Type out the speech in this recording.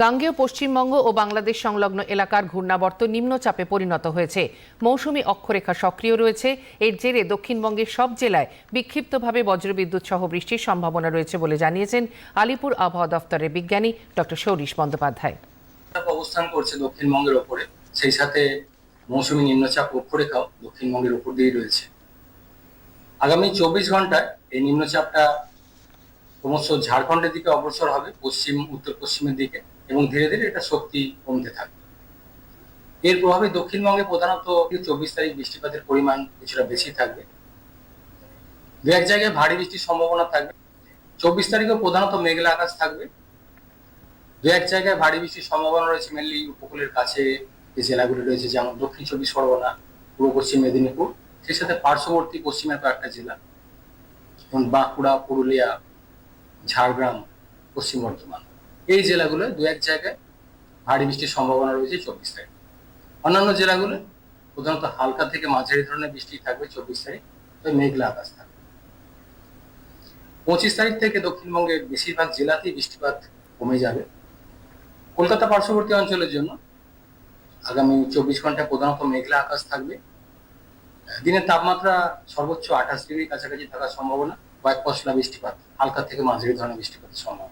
গাঙ্গেয় পশ্চিমবঙ্গ ও বাংলাদেশ সংলগ্ন এলাকার ঘূর্ণাবর্ত নিম্নচাপে পরিণত হয়েছে। মৌসুমী অক্ষরেখা সক্রিয় রয়েছে। এর জেরে দক্ষিণবঙ্গের সব জেলায় বিক্ষিপ্তভাবে বজ্রবিদ্যুৎ সহ বৃষ্টির সম্ভাবনা রয়েছে বলে জানিয়েছেন আলিপুর আবহাওয়া দফতরের বিজ্ঞানী ডক্টর সৌরিশ বন্দ্যোপাধ্যায়। অবস্থান করছে দক্ষিণবঙ্গের ওপরে। সেই সাথে মৌসুমী নিম্নচাপ অক্ষরেখাও দক্ষিণবঙ্গের উপর দিয়েই রয়েছে। আগামী চব্বিশ ঘন্টায় এই নিম্নচাপটা ক্রমশ ঝাড়খণ্ডের দিকে অগ্রসর হবে, পশ্চিম উত্তর পশ্চিমের দিকে। এবং ধীরে ধীরে এটা শক্তি কমতে থাকবে। এর প্রভাবে দক্ষিণবঙ্গে প্রধানত চব্বিশ তারিখ বৃষ্টিপাতের পরিমাণ কিছুটা বেশি থাকবে। দু এক জায়গায় ভারী বৃষ্টির সম্ভাবনা থাকবে। চব্বিশ তারিখেও প্রধানত মেঘলা আকাশ থাকবে। দু এক জায়গায় ভারী বৃষ্টির সম্ভাবনা রয়েছে মেনলি উপকূলের কাছে যে জেলাগুলি রয়েছে, যেমন দক্ষিণ চব্বিশ পরগনা, পূর্ব পশ্চিম মেদিনীপুর, সেই সাথে পার্শ্ববর্তী পশ্চিমের কয়েকটা জেলা, যেমন বাঁকুড়া, পুরুলিয়া, ঝাড়গ্রাম, পশ্চিম বর্ধমান। এই জেলাগুলো দু এক জায়গায় ভারী বৃষ্টির সম্ভাবনা রয়েছে চব্বিশ তারিখ। অন্যান্য জেলাগুলো প্রধানত হালকা থেকে মাঝারি ধরনের বৃষ্টি থাকবে চব্বিশ তারিখ, তবে মেঘলা আকাশ থাকবে। পঁচিশ তারিখ থেকে দক্ষিণবঙ্গের বেশিরভাগ জেলাতেই বৃষ্টিপাত কমে যাবে। কলকাতা পার্শ্ববর্তী অঞ্চলের জন্য আগামী চব্বিশ ঘন্টায় প্রধানত মেঘলা আকাশ থাকবে। দিনের তাপমাত্রা সর্বোচ্চ আঠাশ ডিগ্রির কাছাকাছি থাকার সম্ভাবনা কয়েক পশলা বৃষ্টিপাত, হালকা থেকে মাঝারি ধরনের বৃষ্টিপাতের সম্ভাবনা।